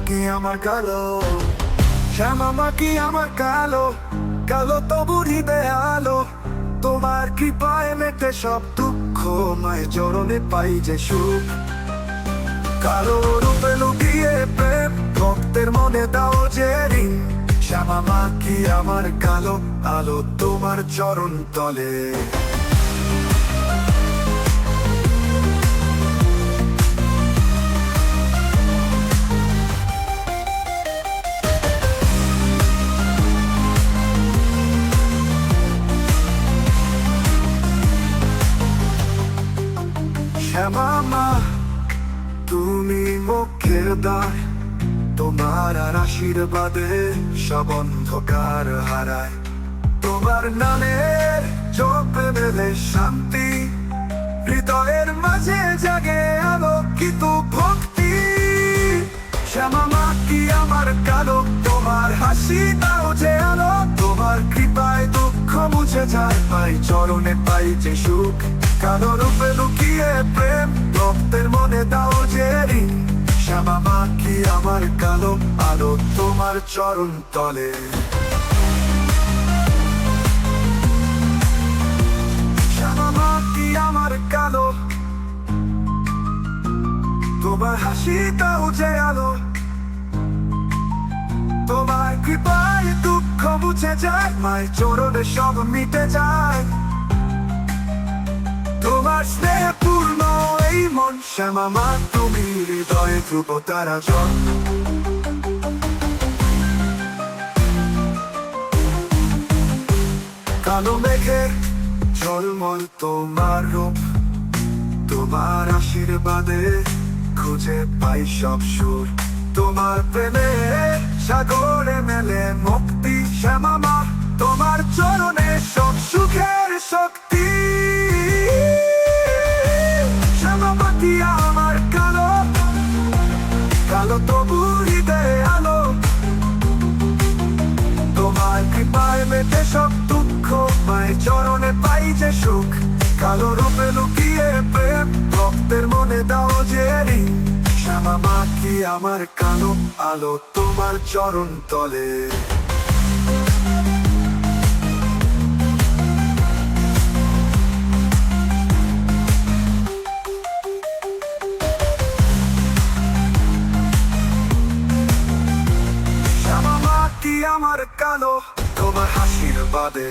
মাকি আমার কালো। শ্যামা মাকি আমার কালো। কালো তবু হৃদয়ে আলো তোমার কৃপায় মেটে সব দুঃখ মায়ের চরণে পাই যে সুখ। কালো রূপে লুকিয়ে প্রেম, ভক্তের মনে দাও যে ঋণ। শ্যামা মাকি আমার কালো, আলো তোমার চরণ তলে। শ্যামা মা তুমি মুখের দায় তোমার আর আশীর্বাদে সব অন্ধকার হারায়। তোমার নামের চোখে মেলে শান্তি, হৃদয়ের মাঝে জাগে আলোকিত ভক্তি। শ্যামা মা কি আমার কালো? তোমার হাসি যায় পাই চরণে পাই যে সুখ। কালো রূপে লুকিয়ে প্রেম ভক্তের মনে দাও যে শ্যামা কি আমার কালো আলো তোমার চরণ তলে। আমার কালো। তোমার হাসি দাও যে মুছে যায়, মায়ের চরণে সব মিটে যায়। তোমার স্নেহ পূর্ণ এই মন, শ্যামা মা, তুমি হৃদয়ে ধ্রুব তারা জন। কালো মেঘে ঝলমল তোমার রূপ, তোমার আশীর্বাদে খুঁজে পাই সব সুর। তোমার প্রেমে সাগরে মেলে মুক্তি শ্যামা মা তোমার চরণে সব সুখের শক্তি। শ্যামা মা কি আমার কালো কালো তবু হৃদয়ে আলো। তোমার কৃপায় মেটে সব দুঃখ, মায়ের চরণে পাই যে সুখ। কালো রূপে লুকিয়ে প্রেম, ভক্তের মনে দাও যে শ্যামা কি আমার কালো আলো, তোমার চরণ তলে। আমার কালো তোমার হাসির বাদে।